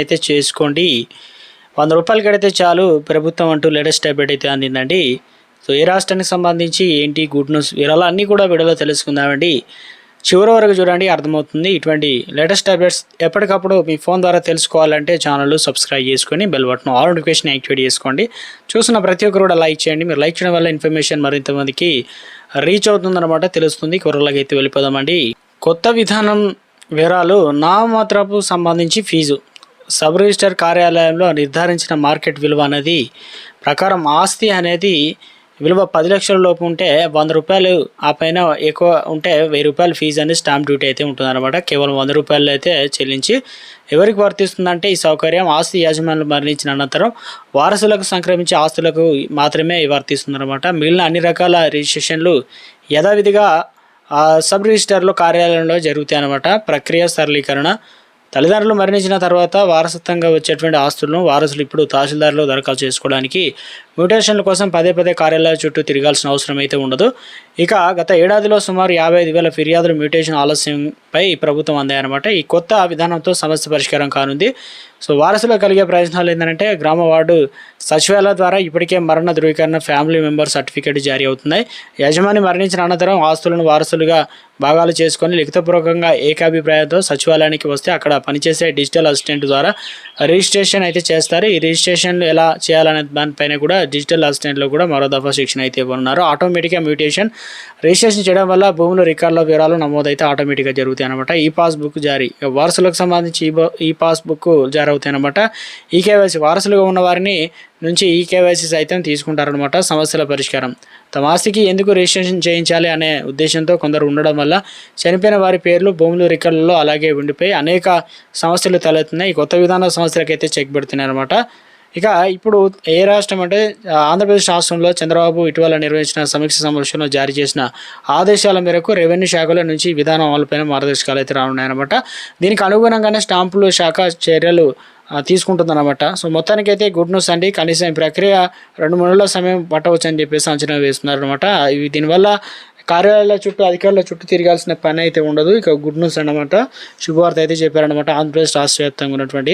అయితే చేసుకోండి. వంద రూపాయలు కడితే చాలు ప్రభుత్వం అంటూ లేటెస్ట్ అప్డేట్ అయితే అందిందండి. సో ఏ రాష్ట్రానికి సంబంధించి ఏంటి గుడ్ న్యూస్ వివరాలు అన్నీ కూడా వీడియోలో తెలుసుకుందామండి. చివరి వరకు చూడండి అర్థమవుతుంది. ఇటువంటి లేటెస్ట్ అప్డేట్స్ ఎప్పటికప్పుడు మీ ఫోన్ ద్వారా తెలుసుకోవాలంటే ఛానల్ సబ్స్క్రైబ్ చేసుకొని bell button all notification activate చేసుకోండి. చూసిన ప్రతి ఒక్కరు కూడా లైక్ చేయండి. మీరు లైక్ చేయడం వల్ల ఇన్ఫర్మేషన్ మరింత మందికి రీచ్ అవుతుందన్నమాట తెలుస్తుంది. కొరలాగా అయితే వెళ్ళిపోదామండి. కొత్త విధానం వివరాలు నామమాత్రపు సంబంధించి ఫీజు సబ్ రిజిస్టర్ కార్యాలయంలో నిర్ధారించిన మార్కెట్ విలువ అనేది ప్రకారం ఆస్తి అనేది విలువ పది లక్షల లోపు ఉంటే వంద రూపాయలు ఆ పైన ఎక్కువ ఉంటే వెయ్యి రూపాయలు ఫీజు అనేది స్టాంప్ డ్యూటీ అయితే ఉంటుందన్నమాట. కేవలం వంద రూపాయలు అయితే చెల్లించి ఎవరికి వర్తిస్తుందంటే ఈ సౌకర్యం ఆస్తి యాజమాన్యులు మరణించిన అనంతరం వారసులకు సంక్రమించే ఆస్తులకు మాత్రమే వర్తిస్తుందన్నమాట. మిగిలిన అన్ని రకాల రిజిస్ట్రేషన్లు యథావిధిగా సబ్ రిజిస్టర్లో కార్యాలయంలో జరుగుతాయి అన్నమాట ప్రక్రియ సరళీకరణ తల్లిదండ్రులు మరణించిన తర్వాత వారసత్వంగా వచ్చేటువంటి ఆస్తులను వారసులు ఇప్పుడు తహసీల్దార్లో దరఖాస్తు చేసుకోవడానికి మ్యూటేషన్ల కోసం పదే పదే కార్యాలయాల చుట్టూ తిరగాల్సిన అవసరం అయితే ఉండదు. ఇక గత ఏడాదిలో సుమారు యాభై ఐదు వేల ఫిర్యాదులు మ్యూటేషన్ ఆలస్యంపై ప్రభుత్వం అందాయన్నమాట. ఈ కొత్త విధానంతో సమస్య పరిష్కారం కానుంది. సో వారసులో కలిగే ప్రయోజనాలు ఏంటంటే గ్రామ వార్డు సచివాలయ ద్వారా ఇప్పటికే మరణ ధృవీకరణ ఫ్యామిలీ మెంబర్ సర్టిఫికేట్ జారీ అవుతున్నాయి. యజమాని మరణించిన అనంతరం ఆస్తులను వారసులుగా భాగాలు చేసుకొని లిఖితపూర్వకంగా ఏకాభిప్రాయంతో సచివాలయానికి వస్తే అక్కడ పనిచేసే డిజిటల్ అసిస్టెంట్ ద్వారా రిజిస్ట్రేషన్ అయితే చేస్తారు. ఈ రిజిస్ట్రేషన్ ఎలా చేయాలనే దానిపైన కూడా డిజిటల్ అసిస్టెంట్లో కూడా మరో దఫా శిక్షణ అయితే ఇవ్వనున్నారు. ఆటోమేటిక్గా మ్యూటేషన్ రిజిస్ట్రేషన్ చేయడం వల్ల భూములు రికార్డుల వివరాలు నమోదైతే ఆటోమేటిక్గా జరుగుతాయి అనమాట ఈ పాస్బుక్ జారీ వారసులకు సంబంధించి ఈ ఈ పాస్బుక్ జారీ అవుతాయి అనమాట ఈ కేవైసీ వారసులుగా ఉన్న వారిని నుంచి ఈ కేవైసీ సైతం తీసుకుంటారనమాట సమస్యల పరిష్కారం. తమ ఆస్తికి ఎందుకు రిజిస్ట్రేషన్ చేయించాలి అనే ఉద్దేశంతో కొందరు ఉండడం వల్ల చనిపోయిన వారి పేర్లు భూములు రికార్డులలో అలాగే ఉండిపోయి అనేక సమస్యలు తలెత్తున్నాయి. ఈ కొత్త విధాన సమస్యలకైతే చెక్ పెడుతున్నాయి అనమాట ఇక ఇప్పుడు ఏ రాష్ట్రం అంటే ఆంధ్రప్రదేశ్ రాష్ట్రంలో చంద్రబాబు ఇటీవల నిర్వహించిన సమీక్ష సమావేశంలో జారీ చేసిన ఆదేశాల మేరకు రెవెన్యూ శాఖల నుంచి విధానం అమలుపైన మార్గదర్శకాలు అయితే రానున్నాయన్నమాట. దీనికి అనుగుణంగానే స్టాంపులు శాఖ చర్యలు తీసుకుంటుందన్నమాట. సో మొత్తానికైతే గుడ్ న్యూస్ అండి. కనీసం ఈ ప్రక్రియ రెండు మూడు నెలల సమయం పట్టవచ్చు అని చెప్పేసి అంచనా వేస్తున్నారు అనమాట ఇవి దీనివల్ల కార్యాలయాల చుట్టూ అధికారుల చుట్టూ తిరగాల్సిన పని అయితే ఉండదు. ఇక గుడ్ న్యూస్ అన్నమాట. శుభవార్త అయితే చెప్పారనమాట ఆంధ్రప్రదేశ్ రాష్ట్ర వ్యాప్తంగా ఉన్నటువంటి